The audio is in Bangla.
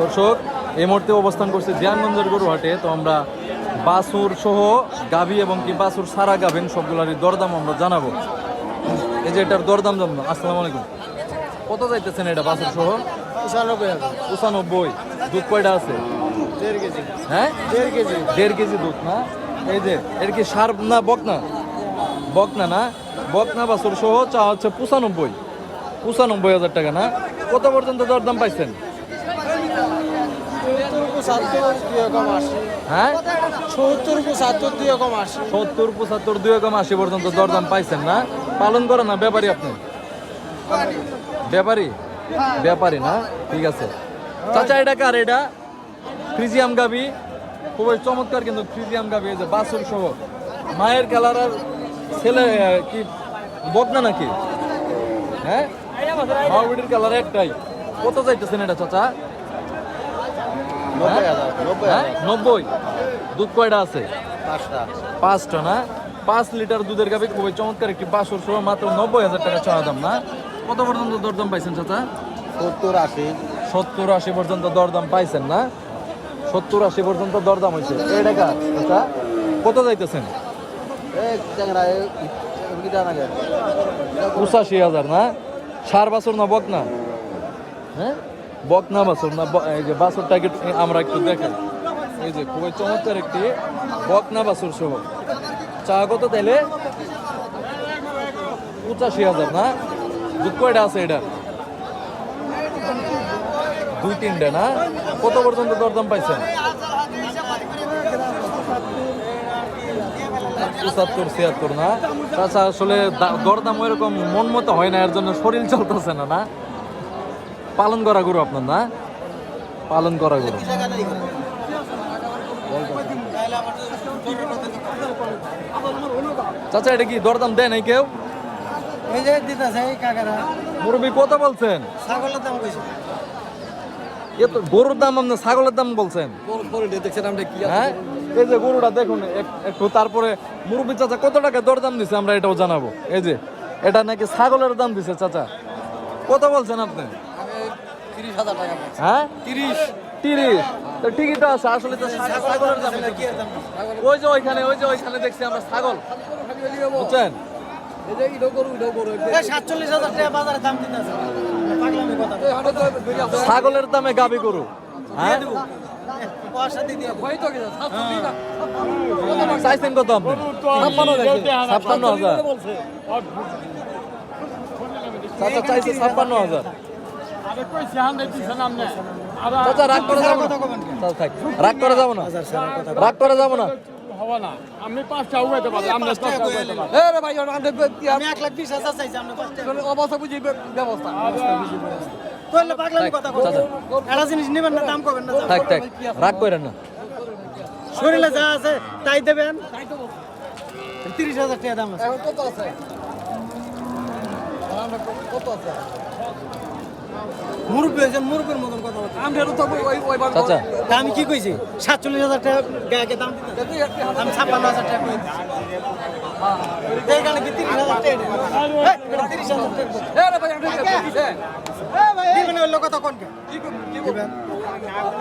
দর্শক এই মুহূর্তে অবস্থান করছি দিয়ানগঞ্জের গরুহাটে। তো আমরা বাসুর সহ গাভী এবং কি বাসুর সারা গাভীন সবগুলারই দরদাম আমরা জানাব। এই যে এটার দরদাম জানব। আসসালামু আলাইকুম। কত যাইতেছেন এটা বাসুর সহ? পঁচানব্বই হাজার। পঁচানব্বই। দুধ কয়টা আছে? দেড় কেজি। হ্যাঁ? দেড় কেজি। দেড় কেজি দুধ না? এই যে এর কি সার না বক না বক না? না বক না বাছুর সহ চা হচ্ছে পঁচানব্বই। পঁচানব্বই হাজার টাকা না? কত পর্যন্ত দরদাম পাইছেন? পঁচাত্তর দুই কম আশি। হ্যাঁ? সত্তর পঁচাত্তর দুই কম আশি। সত্তর পঁচাত্তর দুই কম আশি পর্যন্ত দরদাম পাইছেন না? পালন করে না ব্যাপারী আপনি? ব্যাপারী? ব্যাপারী না? ঠিক আছে। চাচা এটা কার এটা? ফ্রিজিয়াম গাবি খুবই চমৎকার কিন্তু ফ্রিজিয়াম গাবি এই যে বাসুর সহ। মায়ের কালার আর ছেলে কি বদনা নাকি? হ্যাঁ? মাওবিটির কালার একটাই। কত চাইতেছেন এটা চাচা? নব্বই হ্যাঁ? নব্বই? দুধ কয়টা আছে? পাঁচটা। না? পাঁচ লিটার দুধের গাভি খুবই চমৎকার একটি বাসুর সহ মাত্র নব্বই হাজার টাকা চাওয়া দাম না? কত পর্যন্ত দরদাম পাইছেন চাচা? সত্তর আশি। সত্তর আশি পর্যন্ত দরদাম পাইছেন না? সত্তর আশি পর্যন্ত দরদাম হয়েছে এই টাকা চাচা কত যাইতেছেন? পঁচাশি হাজার না? সার বাছর না বক না হ্যাঁ? বক না বাছর না এই যে বাছরটাকে আমরা একটু দেখাই এই যে খুবই চমৎকার একটি বক না বাছর সহ। চা কত তাইলে? পঁচাশি হাজার, না? দুধ কয়টা আছে এটা? দুই তিনটে, না? কত পর্যন্ত দরদাম পাইছেন? পঁচাত্তর, ছিয়াত্তর, না? তাছাড়া আসলে দরদাম ওইরকম মন মতো হয় না, এর জন্য শরীর চলতেছে না না? পালন করা গরু আপনার না? পালন করা গরু। চাচা, এটা কি দরদাম দেয় নাই কেউ? এই যে মুরব্বী কত বলছেন? ছাগলের দাম এ তো গরুর দাম আপনি ছাগলের দাম বলছেন। দেখছেন আমরা কি হ্যাঁ? এই যে গরুটা দেখুন, এক- একটু তারপরে মুরব্বী চাচা কত টাকা দরদাম দিছে আমরা এটাও জানাব। এই যে, এটা নাকি ছাগলের দাম দিছে, চাচা। কত বলছেন আপনি? হ্যাঁ? তিরিশ। তিরিশ। তো ঠিকই তো আছে আসলে তো ছাগলের দাম ওই যে ওইখানে ওই যে ওইখানে দেখছি আমরা ছাগল। বুঝছেন? সাতচল্লিশ হাজার টাকা বাজারে দাম দিতেছে। পাগলামি কথা। ছাগলের দামে গাবি গরু। হ্যাঁ? চাইছেন কত ছাপ্পান্ন হাজার। চাইছে ছাপ্পান্ন হাজার। চাচা রাগ করে যাব না। রাগ করে যাব না। রাগ করে যাব না। আমি পাঁচটা উগাইতে পারি আমি দশটা উগাইতে আমি এক লাখ বিশ হাজার চাইছি অবস্থা বুঝি ব্যবস্থা। তাহলে পাগলামি কথা কই একটা জিনিস নেবেন না দাম করবেন না থাক থাক। রাগ করেন না। শরীরে যা আছে তাই দেবেন। তিরিশ হাজার টাকা দাম আছে কত আছে। কত আছে? মুরব্বী হয়েছেন মুরব্বীর মতন কথা বলছেন আমি তো ওই ওই চাচা। তা আমি কি কইছি? সাতচল্লিশ হাজার টাকা গায়ে দাম দিতে আমি ছাপ্পান্ন হাজার টাকা কই এই কারণে কি তিরিশ হাজার টাকা দিবেন? এই, এটা তিরিশ হাজার টাকা দিবেন। ওই লোক কথা কোনকে দিবেন